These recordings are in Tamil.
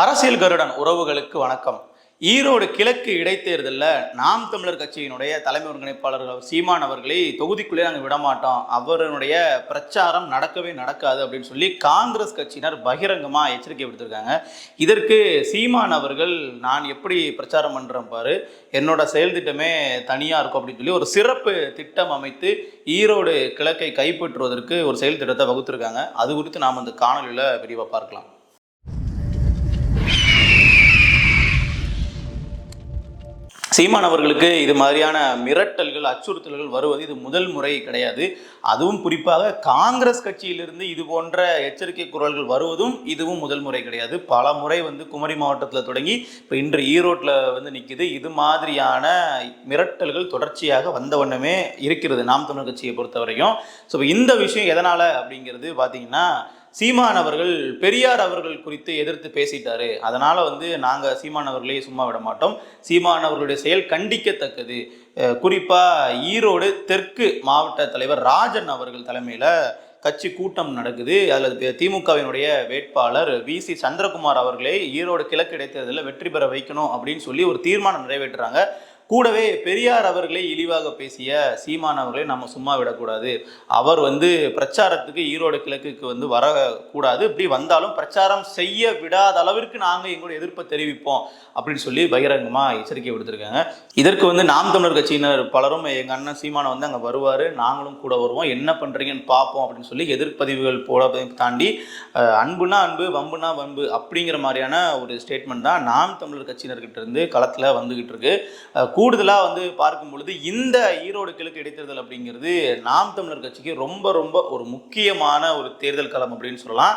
அரசியல் கருடன் உறவுகளுக்கு வணக்கம். ஈரோடு கிழக்கு இடைத்தேர்தலில் நாம் தமிழர் கட்சியினுடைய தலைமை ஒருங்கிணைப்பாளர் சீமான் அவர்களை தொகுதிக்குள்ளே நாங்கள் விடமாட்டோம். அவருடைய பிரச்சாரம் நடக்கவே நடக்காது அப்படின்னு சொல்லி காங்கிரஸ் கட்சியினர் பகிரங்கமாக எச்சரிக்கை விடுத்திருக்காங்க. இதற்கு சீமான் அவர்கள் நான் எப்படி பிரச்சாரம் பண்ணுறேன் பாரு. என்னோட செயல் திட்டமே தனியாக இருக்கும் அப்படின்னு சொல்லி ஒரு சிறப்பு திட்டம் அமைத்து ஈரோடு கிழக்கை கைப்பற்றுவதற்கு ஒரு செயல் திட்டத்தை வகுத்திருக்காங்க. அது குறித்து நாம் அந்த காணொலியில் விரிவாக பார்க்கலாம். சீமான் அவர்களுக்கு இது மாதிரியான மிரட்டல்கள் அச்சுறுத்தல்கள் வருவது இது முதல் முறை கிடையாது. அதுவும் குறிப்பாக காங்கிரஸ் கட்சியிலிருந்து இது போன்ற எச்சரிக்கை குரல்கள் வருவதும் இதுவும் முதல் முறை கிடையாது. பல முறை வந்து குமரி மாவட்டத்தில் தொடங்கி இப்போ இன்று ஈரோட்டில் வந்து நிற்கிது இது மாதிரியான மிரட்டல்கள் தொடர்ச்சியாக வந்த வண்ணமே இருக்கிறது நாம் தமிழர் கட்சியை பொறுத்த வரைக்கும் ஸோ இந்த விஷயம் எதனால் அப்படிங்கிறது பார்த்தீங்கன்னா சீமான் அவர்கள் பெரியார் அவர்கள் குறித்து எதிர்த்து பேசிட்டாரு. அதனால வந்து நாங்கள் சீமான் அவர்களே சும்மா விட மாட்டோம். சீமான் அவர்களுடைய செயல் கண்டிக்கத்தக்கது. குறிப்பாக குறிப்பா ஈரோடு தெற்கு மாவட்ட தலைவர் ராஜன் அவர்கள் தலைமையில கட்சி கூட்டம் நடக்குது. அதில் திமுகவினுடைய வேட்பாளர் வி சி சந்திரகுமார் அவர்களே ஈரோடு கிழக்கு இடைத்தேர்தலில் வெற்றி பெற வைக்கணும் அப்படின்னு சொல்லி ஒரு தீர்மானம் நிறைவேற்றுறாங்க. கூடவே பெரியார் அவர்களை இழிவாக பேசிய சீமான் அவர்களை நம்ம சும்மா விடக்கூடாது. அவர் வந்து பிரச்சாரத்துக்கு ஈரோடு கிழக்குக்கு வந்து வரக்கூடாது. இப்படி வந்தாலும் பிரச்சாரம் செய்ய விடாத அளவிற்கு நாங்கள் எங்களுடைய எதிர்ப்பை தெரிவிப்போம் அப்படின்னு சொல்லி பகிரங்கமாக எச்சரிக்கை விடுத்திருக்காங்க. இதற்கு வந்து நாம் தமிழர் கட்சியினர் பலரும் எங்கள் அண்ணன் சீமானை வந்து அங்கே வருவார் நாங்களும் கூட வருவோம் என்ன பண்ணுறீங்கன்னு பார்ப்போம் அப்படின்னு சொல்லி எதிர்ப்பதிவுகள் போட தாண்டி அன்புனா அன்பு வம்புனா வம்பு அப்படிங்கிற மாதிரியான ஒரு ஸ்டேட்மெண்ட் தான் நாம் தமிழர் கட்சியினர்கிட்ட இருந்து களத்தில் வந்துகிட்டு இருக்கு. கூடுதலாக வந்து பார்க்கும் பொழுது இந்த ஈரோடு கிழக்கு இடைத்தேர்தல் அப்படிங்கிறது நாம் தமிழர் கட்சிக்கு ரொம்ப ரொம்ப ஒரு முக்கியமான ஒரு தேர்தல் களம் அப்படின்னு சொல்லலாம்.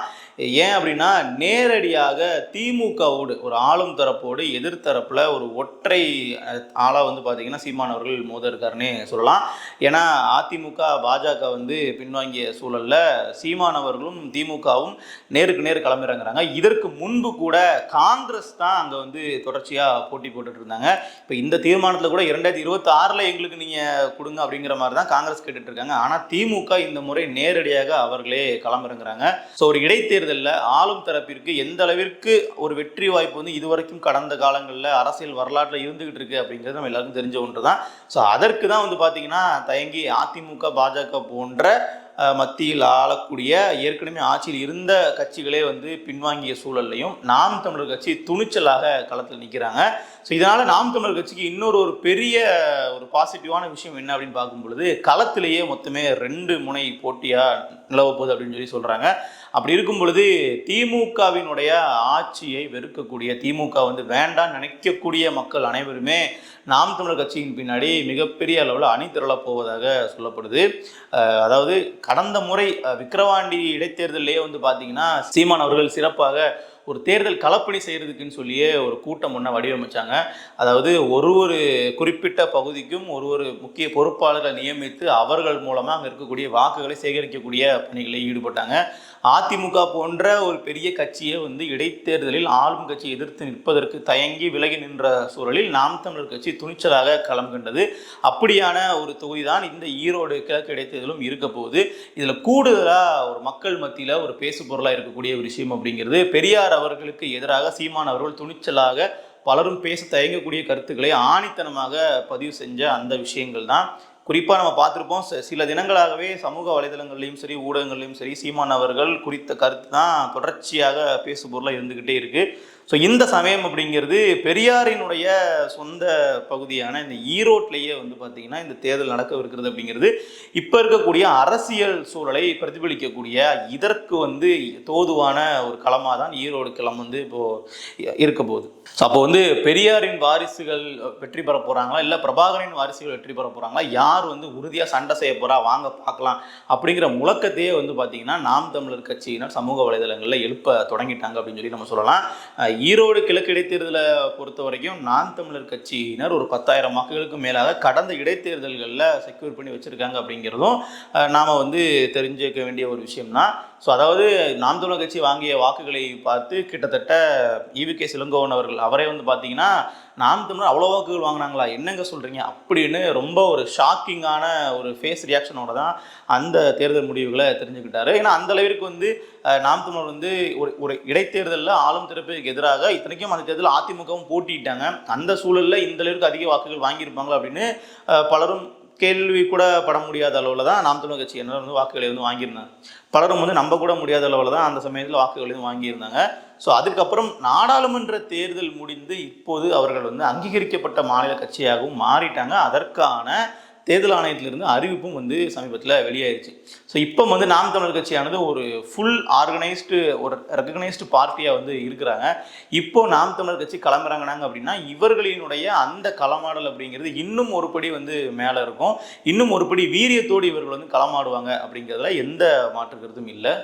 ஏன் அப்படின்னா நேரடியாக திமுகவோடு ஒரு ஆளும் தரப்போடு எதிர்த்தரப்பில் ஒரு ஒற்றை ஆளாக வந்து பார்த்தீங்கன்னா சீமான் அவர்கள் மோத இருக்காருன்னே சொல்லலாம். ஏன்னா அதிமுக பாஜக வந்து பின்வாங்கிய சூழலில் சீமான் அவர்களும் திமுகவும் நேருக்கு நேர் கிளம்பிறங்குறாங்க இதற்கு முன்பு கூட காங்கிரஸ் தான் அங்கே வந்து தொடர்ச்சியாக போட்டி போட்டுட்டு இருந்தாங்க. இப்போ இந்த தீர்மானத்தில் கூட இரண்டாயிரத்தி இருபத்தி ஆறில் எங்களுக்கு நீங்கள் கொடுங்க அப்படிங்கிற மாதிரி தான் காங்கிரஸ் கேட்டுட்டு இருக்காங்க. ஆனால் திமுக இந்த முறை நேரடியாக அவர்களே களமிறங்குறாங்க. ஸோ ஒரு இடைத்தேர்தலில் ஆளும் தரப்பிற்கு எந்த அளவிற்கு ஒரு வெற்றி வாய்ப்பு வந்து இதுவரைக்கும் கடந்த காலங்களில் அரசியல் வரலாற்றில் இருந்துகிட்டு இருக்கு அப்படிங்கிறது நம்ம எல்லாருக்கும் தெரிஞ்ச ஒன்று தான் ஸோ அதற்கு தான் வந்து பார்த்தீங்கன்னா தயங்கி அதிமுக பாஜக போன்ற மத்தியில் ஆளக்கூடிய ஏற்கனவே ஆட்சியில் இருந்த கட்சிகளே வந்து பின்வாங்கிய சூழல்லையும் நாம் தமிழர் கட்சி துணிச்சலாக களத்தில் நிற்கிறாங்க ஸோ இதனால் நாம் தமிழர் கட்சிக்கு இன்னொரு ஒரு பெரிய ஒரு பாசிட்டிவான விஷயம் என்ன அப்படின்னு பார்க்கும் பொழுது களத்திலேயே மொத்தமே ரெண்டு முனை போட்டியாக நிலவப்போகுது அப்படின்னு சொல்லி சொல்கிறாங்க அப்படி இருக்கும் பொழுது திமுகவினுடைய ஆட்சியை வெறுக்கக்கூடிய திமுக வந்து வேண்டாம் நினைக்கக்கூடிய மக்கள் அனைவருமே நாம் தமிழர் கட்சியின் பின்னாடி மிகப்பெரிய அளவில் அணி போவதாக சொல்லப்படுது. அதாவது கடந்த முறை விக்கிரவாண்டி இடைத்தேர்தலிலேயே வந்து பார்த்தீங்கன்னா சீமான் அவர்கள் சிறப்பாக ஒரு தேர்தல் களப்பணி செய்கிறதுக்குன்னு சொல்லியே ஒரு கூட்டம் ஒன்றை வடிவமைச்சாங்க. அதாவது ஒரு ஒரு குறிப்பிட்ட பகுதிக்கும் ஒரு ஒரு முக்கிய பொறுப்பாளர்களை நியமித்து அவர்கள் மூலமாக அங்கே இருக்கக்கூடிய வாக்குகளை சேகரிக்கக்கூடிய பணிகளில் ஈடுபட்டாங்க. அதிமுக போன்ற ஒரு பெரிய கட்சியை வந்து இடைத்தேர்தலில் ஆளும் கட்சி எதிர்த்து நிற்பதற்கு தயங்கி விலகி நின்ற சூழலில் நாம் தமிழர் கட்சி துணிச்சலாக களம் கண்டது அப்படியான ஒரு தொகுதி தான் இந்த ஈரோடு கிழக்கு இடைத்தேர்தலும் இருக்க போகுது. இதில் கூடுதலாக ஒரு மக்கள் மத்தியில் ஒரு பேசு பொருளாக இருக்கக்கூடிய ஒரு விஷயம் அப்படிங்கிறது பெரியார் அவர்களுக்கு எதிராக சீமான் அவர்கள் துணிச்சலாக பலரும் பேச தயங்கக்கூடிய கருத்துக்களை ஆணித்தனமாக பதிவு செஞ்ச அந்த விஷயங்கள் தான் குறிப்பாக நம்ம பார்த்துருப்போம் சில தினங்களாகவே சமூக வலைதளங்கள்லையும் சரி ஊடகங்கள்லையும் சரி சீமான் அவர்கள் குறித்த கருத்து தான் தொடர்ச்சியாக பேசுபொருளாக இருந்துக்கிட்டே இருக்குது ஸோ இந்த சமயம் அப்படிங்கிறது பெரியாரினுடைய சொந்த பகுதியான இந்த ஈரோட்லேயே வந்து பார்த்திங்கன்னா இந்த தேர்தல் நடக்கவிருக்கிறது அப்படிங்கிறது இப்போ இருக்கக்கூடிய அரசியல் சூழலை பிரதிபலிக்கக்கூடிய இதற்கு வந்து தோதுவான ஒரு களமாக தான் ஈரோடு களம் வந்து இப்போது இருக்க போகுது. ஸோ அப்போ வந்து பெரியாரின் வாரிசுகள் வெற்றி பெற போகிறாங்களா இல்லை பிரபாகரின் வாரிசுகள் வெற்றி பெற போகிறாங்களா யார் வந்து உறுதியாக சண்டை செய்ய போகிறா வாங்க பார்க்கலாம். அப்படிங்கிற முழக்கத்தையே வந்து பார்த்தீங்கன்னா நாம் தமிழர் கட்சியினர் சமூக வலைதளங்களில் எழுப்ப தொடங்கிட்டாங்க அப்படின்னு சொல்லி நம்ம சொல்லலாம். ஈரோடு கிழக்கு இடைத்தேர்தலை பொறுத்த வரைக்கும் நான் தமிழர் கட்சியினர் ஒரு பத்தாயிரம் வாக்குகளுக்கு மேலாக கடந்த இடைத்தேர்தல்களில் செக்யூர் பண்ணி வச்சுருக்காங்க அப்படிங்கிறதும் நாம் வந்து தெரிஞ்சுக்க வேண்டிய ஒரு விஷயம்னா ஸோ அதாவது நாம் தமிழர் கட்சி வாங்கிய வாக்குகளை பார்த்து கிட்டத்தட்ட ஈவி கே சிலங்கோவன் அவர்கள் அவரே வந்து பார்த்தீங்கன்னா நாம் தமிழர் அவ்வளோ வாக்குகள் வாங்கினாங்களா? என்னங்க சொல்கிறீங்க அப்படின்னு ரொம்ப ஒரு ஷாக்கிங்கான ஒரு ஃபேஸ் ரியாக்ஷனோட தான் அந்த தேர்தல் முடிவுகளை தெரிஞ்சுக்கிட்டாரு. ஏன்னா அந்த அளவிற்கு வந்து நாம் தமிழர் வந்து ஒரு ஒரு இடைத்தேர்தலில் ஆளும் தரப்புக்கு எதிராக இத்தனைக்கும் அந்த தேர்தலில் அதிமுகவும் போட்டிட்டாங்க அந்த சூழலில் இந்த அளவிற்கு அதிக வாக்குகள் வாங்கியிருப்பாங்களா அப்படின்னு பலரும் கேள்வி கூட பட முடியாத அளவில் தான் நாம் தமிழ் கட்சியினர் வந்து வாக்குகளை வந்து வாங்கியிருந்தாங்க. பலரும் வந்து நம்ப கூட முடியாத அளவில் தான் அந்த சமயத்தில் வாக்குகளை வந்து வாங்கியிருந்தாங்க. ஸோ அதுக்கப்புறம் நாடாளுமன்ற தேர்தல் முடிந்து இப்போது அவர்கள் வந்து அங்கீகரிக்கப்பட்ட மாநில கட்சியாகவும் மாறிட்டாங்க. அதற்கான தேர்தல் ஆணையத்திலிருந்து அறிவிப்பும் வந்து சமீபத்தில் வெளியாயிருச்சு. ஸோ இப்போ வந்து நாம் தமிழர் கட்சியானது ஒரு ஃபுல் ஆர்கனைஸ்டு ஒரு ரெக்கக்னைஸ்டு பார்ட்டியாக வந்து இருக்கிறாங்க. இப்போ நாம் தமிழர் கட்சி கிளம்புறாங்கனாங்க அப்படின்னா இவர்களினுடைய அந்த களமாடல் அப்படிங்கிறது இன்னும் ஒருபடி வந்து மேலே இருக்கும். இன்னும் ஒரு படி வீரியத்தோடு இவர்கள் வந்து களமாடுவாங்க அப்படிங்கிறதுல எந்த மாற்று கருத்தும் இல்லை.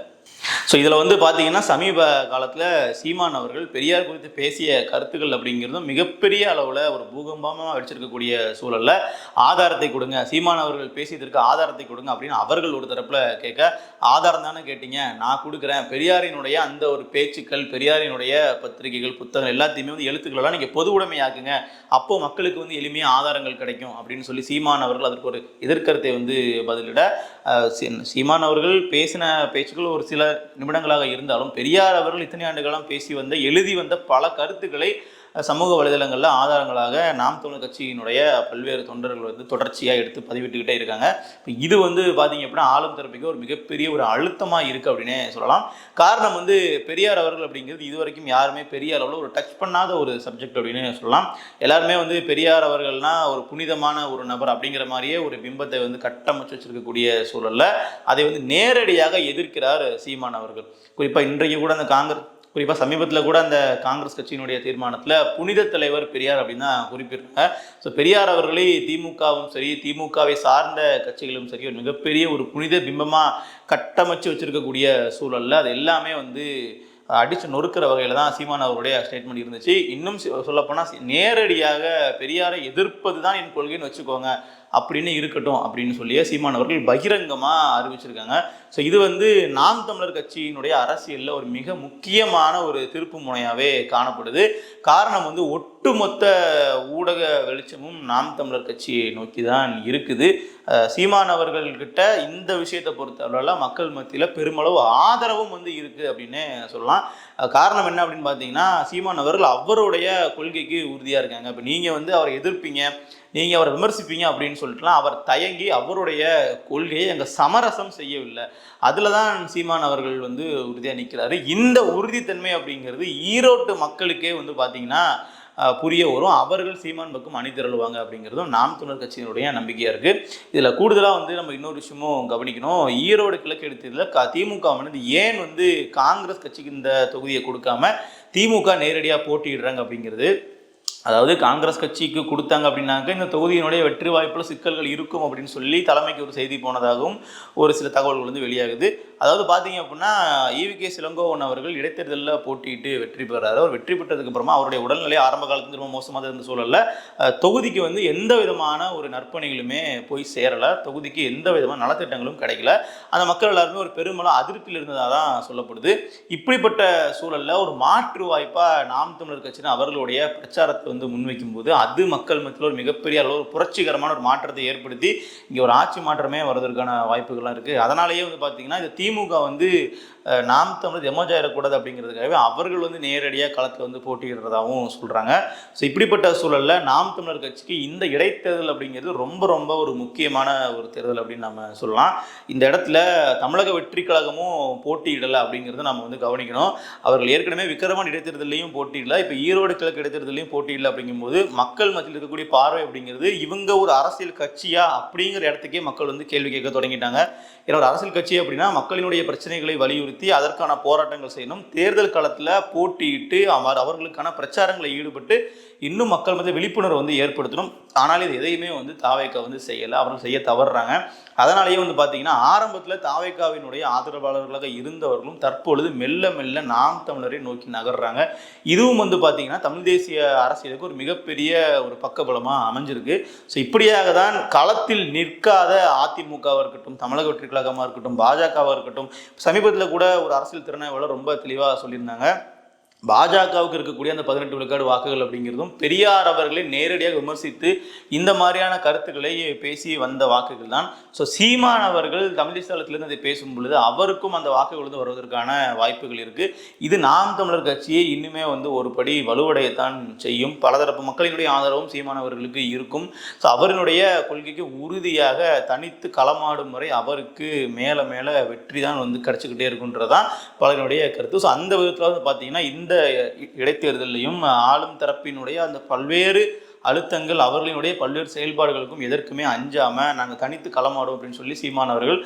ஸோ இதில் வந்து பார்த்தீங்கன்னா சமீப காலத்தில் சீமான் அவர்கள் பெரியார் குறித்து பேசிய கருத்துக்கள் அப்படிங்கிறதும் மிகப்பெரிய அளவில் ஒரு பூகம்பமாக அடிச்சிருக்கக்கூடிய சூழலில் ஆதாரத்தை கொடுங்க. சீமான் அவர்கள் பேசியதற்கு ஆதாரத்தை கொடுங்க அப்படின்னு அவர்கள் ஒரு தரப்பில் கேட்க ஆதாரம் தானே கேட்டீங்க? நான் கொடுக்குறேன். பெரியாரினுடைய அந்த ஒரு பேச்சுக்கள் பெரியாரினுடைய பத்திரிகைகள் புத்தகம் எல்லாத்தையுமே வந்து எழுத்துக்களெல்லாம் நீங்கள் பொது உடைமையாக்குங்க. அப்போது மக்களுக்கு வந்து எளிமையாக ஆதாரங்கள் கிடைக்கும் அப்படின்னு சொல்லி சீமான் அவர்கள் அதற்கு ஒரு எதிர்கருத்தை வந்து பதிலிட சீ- சீமான் அவர்கள் பேசின பேச்சுக்கள் ஒரு சில நிமிடங்களாக இருந்தாலும் பெரியார் அவர்கள் இத்தனை ஆண்டுகளாம் பேசி வந்த எழுதி வந்த பல கருத்துக்களை சமூக வலைதளங்களில் ஆதாரங்களாக நாம் தமிழர் கட்சியினுடைய பல்வேறு தொண்டர்கள் வந்து தொடர்ச்சியாக எடுத்து பதிவிட்டுக்கிட்டே இருக்காங்க. இப்போ இது வந்து பார்த்தீங்க அப்படின்னா ஆளும் தரப்புக்கு ஒரு மிகப்பெரிய ஒரு அழுத்தமாக இருக்குது அப்படின்னே சொல்லலாம். காரணம் வந்து பெரியார் அவர்கள் அப்படிங்கிறது இது வரைக்கும் யாருமே பெரிய அளவில் ஒரு டச் பண்ணாத ஒரு சப்ஜெக்ட் அப்படின்னு சொல்லலாம். எல்லாருமே வந்து பெரியார் அவர்கள்னா ஒரு புனிதமான ஒரு நபர் அப்படிங்கிற மாதிரியே ஒரு பிம்பத்தை வந்து கட்டமைச்சு வச்சிருக்கக்கூடிய சூழல்ல அதை வந்து நேரடியாக எதிர்க்கிறார் சீமான் அவர்கள். குறிப்பாக இன்றைக்கு கூட அந்த காங்கிரஸ் குறிப்பாக சமீபத்தில் கூட அந்த காங்கிரஸ் கட்சியினுடைய தீர்மானத்தில் புனித தலைவர் பெரியார் அப்படின்னு தான் குறிப்பிட்டிருக்காங்க. ஸோ பெரியார் அவர்களை திமுகவும் சரி திமுகவை சார்ந்த கட்சிகளும் சரி ஒரு மிகப்பெரிய ஒரு புனித பிம்பமாக கட்டமைச்சு வச்சுருக்கக்கூடிய சூழலில் அது எல்லாமே வந்து அடித்து நொறுக்கிற வகையில் தான் சீமான் அவருடைய ஸ்டேட்மெண்ட் இருந்துச்சு. இன்னும் சொல்லப்போனால் நேரடியாக பெரியாரை எதிர்ப்பது தான் என் கொள்கைன்னு வச்சுக்கோங்க. அப்படின்னு இருக்கட்டும் அப்படின்னு சொல்லியே சீமான் அவர்கள் பகிரங்கமாக அறிவிச்சிருக்காங்க. ஸோ இது வந்து நாம் தமிழர் கட்சியினுடைய அரசியலில் ஒரு மிக முக்கியமான ஒரு திருப்பு முனையாகவே காணப்படுது. காரணம் வந்து ஒட்டுமொத்த ஊடக வெளிச்சமும் நாம் தமிழர் கட்சியை நோக்கி தான் இருக்குது சீமான் அவர்கள்கிட்ட இந்த விஷயத்தை பொறுத்தவரையில் மக்கள் மத்தியில் பெருமளவு ஆதரவும் வந்து இருக்குது அப்படின்னு சொல்லலாம். காரணம் என்ன அப்படின்னு பார்த்தீங்கன்னா சீமான் அவர்கள் அவருடைய கொள்கைக்கு உறுதியாக இருக்காங்க. இப்போ நீங்கள் வந்து அவரை எதிர்ப்பீங்க. நீங்கள் அவரை விமர்சிப்பீங்க அப்படின்னு சொல்லிட்டுலாம் அவர் தயங்கி அவருடைய கொள்கையை அங்கே சமரசம் செய்யவில்லை. அதில் தான் சீமான் அவர்கள் வந்து உறுதியாக நிற்கிறாரு இந்த உறுதித்தன்மை அப்படிங்கிறது ஈரோட்டு மக்களுக்கே வந்து பார்த்தீங்கன்னா புரிய வரும். அவர்கள் சீமான் பக்கம் அணி திரளுவாங்க அப்படிங்கிறதும் நாம் துணர் கட்சியினுடைய நம்பிக்கையாக இருக்குது இதில் கூடுதலாக வந்து நம்ம இன்னொரு விஷயமும் கவனிக்கணும். ஈரோடு கிழக்கு எடுத்ததில் க திமுக வந்து ஏன் வந்து காங்கிரஸ் கட்சிக்கு இந்த தொகுதியை கொடுக்காம திமுக நேரடியாக போட்டியிடுறாங்க அப்படிங்கிறது அதாவது காங்கிரஸ் கட்சிக்கு கொடுத்தாங்க அப்படின்னாக்க இந்த தொகுதியினுடைய வெற்றி வாய்ப்பில் சிக்கல்கள் இருக்கும் அப்படின்னு சொல்லி தலைமைக்கு ஒரு செய்தி போனதாகவும் ஒரு சில தகவல்கள் வந்து வெளியாகுது. அதாவது பார்த்தீங்க அப்படின்னா ஈவி கே. சிலங்கோவன் அவர்கள் இடைத்தேர்தலில் போட்டியிட்டு வெற்றி பெறாரு. அவர் வெற்றி பெற்றதுக்கு அப்புறமா அவருடைய உடல்நிலை ஆரம்ப காலத்துக்கு ரொம்ப மோசமாக இருந்த சூழலில் தொகுதிக்கு வந்து எந்த விதமான ஒரு நற்பணிகளுமே போய் சேரலை. தொகுதிக்கு எந்த விதமான நலத்திட்டங்களும் கிடைக்கல. அந்த மக்கள் எல்லாருமே ஒரு பெருமளவு அதிருப்தியில் இருந்ததாக தான் சொல்லப்படுது. இப்படிப்பட்ட சூழலில் ஒரு மாற்று வாய்ப்பாக நாம் தமிழர் கட்சியினர் அவர்களுடைய பிரச்சாரத்தை வந்து முன்வைக்கும் போது அது மக்கள் மத்தியில் ஒரு மிகப்பெரிய அளவு ஒரு புரட்சிகரமான ஒரு மாற்றத்தை ஏற்படுத்தி இங்கே ஒரு ஆட்சி மாற்றமே வர்றதற்கான வாய்ப்புகள்லாம் இருக்குது அதனாலேயே வந்து பார்த்தீங்கன்னா இந்த திமுக வந்து நாம் நாம் தமிழர் எமோஜாயிடக்கூடாது அப்படிங்கிறதுக்காகவே அவர்கள் வந்து நேரடியாக களத்தில் வந்து போட்டியிடுறதாகவும் சொல்கிறாங்க ஸோ இப்படிப்பட்ட சூழலில் நாம் தமிழர் கட்சிக்கு இந்த இடைத்தேர்தல் அப்படிங்கிறது ரொம்ப ரொம்ப ஒரு முக்கியமான ஒரு தேர்தல் அப்படின்னு நம்ம சொல்லலாம். இந்த இடத்துல தமிழக வெற்றி கழகமும் போட்டியிடலை அப்படிங்கிறத நம்ம வந்து கவனிக்கணும். அவர்கள் ஏற்கனவே விக்கிரமன் இடைத்தேர்தலையும் போட்டியிடல. இப்போ ஈரோடு கிழக்கு இடைத்தேர்தலையும் போட்டியிடல அப்படிங்கும்போது மக்கள் மத்தியில் இருக்கக்கூடிய பார்வை அப்படிங்கிறது இவங்க ஒரு அரசியல் கட்சியா அப்படிங்கிற இடத்துக்கே மக்கள் வந்து கேள்வி கேட்க தொடங்கிட்டாங்க. ஏன்னா ஒரு அரசியல் கட்சி அப்படின்னா மக்கள் மக்களினுடைய பிரச்சனைகளை வலியுறுத்தி அதற்கான போராட்டங்கள் செய்யணும். தேர்தல் களத்தில் போட்டியிட்டு அவர் அவர்களுக்கான பிரச்சாரங்களை ஈடுபட்டு இன்னும் மக்கள் மத்திய விழிப்புணர்வு வந்து ஏற்படுத்தணும். ஆனால் இது எதையுமே வந்து தாவேக்கா வந்து செய்யலை. அவர்கள் செய்ய தவறுறாங்க. அதனாலேயே வந்து பார்த்தீங்கன்னா ஆரம்பத்தில் தாவேக்காவினுடைய ஆதரவாளர்களாக இருந்தவர்களும் தற்பொழுது மெல்ல மெல்ல நாம் தமிழரை நோக்கி நகர்றாங்க. இதுவும் வந்து பார்த்தீங்கன்னா தமிழ் தேசிய அரசியலுக்கு ஒரு மிகப்பெரிய ஒரு பக்கபலமாக அமைஞ்சிருக்கு. ஸோ இப்படியாக தான் களத்தில் நிற்காத அதிமுகவாக இருக்கட்டும் தமிழக வெற்றி கழகமாக இருக்கட்டும் பாஜகவாக இருக்கட்டும் இருக்கட்டும் சமீபத்தில் கூட ஒரு அரசியல் திறனாய்வாளர் ரொம்ப தெளிவாக சொல்லியிருந்தாங்க. பாஜகவுக்கு இருக்கக்கூடிய அந்த பதினெட்டு விழுக்காடு வாக்குகள் அப்படிங்கிறதும் பெரியார் அவர்களை நேரடியாக விமர்சித்து இந்த மாதிரியான கருத்துக்களை பேசி வந்த வாக்குகள் தான். ஸோ சீமான் அவர்கள் தமிழ் அதை பேசும் பொழுது அவருக்கும் அந்த வாக்குகள் வந்து வருவதற்கான வாய்ப்புகள் இருக்குது இது நாம் தமிழர் கட்சியை இன்னுமே வந்து ஒரு படி வலுவடையத்தான் செய்யும். பலதரப்பு மக்களினுடைய ஆதரவும் சீமான் அவர்களுக்கு இருக்கும். ஸோ அவரினுடைய கொள்கைக்கு உறுதியாக தனித்து களமாடும் வரை அவருக்கு மேலே மேலே வெற்றி தான் வந்து கிடச்சிக்கிட்டே இருக்குன்றதான் பலருடைய கருத்து. ஸோ அந்த விதத்தில் வந்து பார்த்தீங்கன்னா இந்த இந்த இடைத்தேர்தலையும் ஆளும் தரப்பினுடைய அந்த பல்வேறு அழுத்தங்கள் அவர்களினுடைய பல்வேறு செயல்பாடுகளுக்கும் எதற்குமே அஞ்சாமல் நாங்கள் தனித்து களமாடுவோம் அப்படின்னு சொல்லி சீமான் அவர்கள்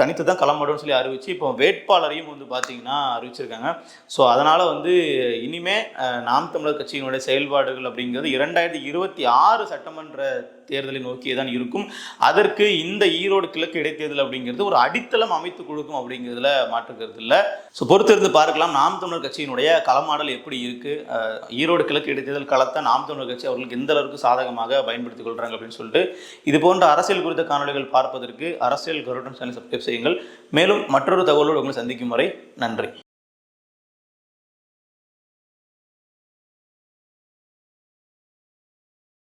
தனித்து தான் களமாடுவோம்னு சொல்லி அறிவிச்சு இப்போ வேட்பாளரையும் வந்து பார்த்தீங்கன்னா அறிவிச்சிருக்காங்க. ஸோ அதனால் வந்து இனிமே நாம் தமிழர் கட்சியினுடைய செயல்பாடுகள் அப்படிங்கிறது இரண்டாயிரத்தி இருபத்தி ஆறு சட்டமன்ற தேர்தலை நோக்கியே தான் இருக்கும். அதற்கு இந்த ஈரோடு கிழக்கு இடைத்தேர்தல் அப்படிங்கிறது ஒரு அடித்தளம் அமைத்து கொடுக்கும் அப்படிங்கிறதுல மாற்றுக்கிறது இல்லை. ஸோ பொறுத்திருந்து பார்க்கலாம். நாம் தமிழர் கட்சியினுடைய களமாடல் எப்படி இருக்கு? ஈரோடு கிழக்கு இடைத்தேர்தல் களத்தை நாம் தமிழர் கட்சி அவர்களுக்கு எந்த அளவுக்கு சாதகமாக பயன்படுத்திக் கொள்றாங்க அப்படின்னு சொல்லிட்டு இது போன்ற அரசியல் குறித்த காணொளிகள் பார்ப்பதற்கு அரசியல் கருடன் சேனல் சப்ஸ்கிரைப் செய்யுங்கள். மேலும் மற்றொரு தகவலோடு உங்களை சந்திக்கும் வரை நன்றி.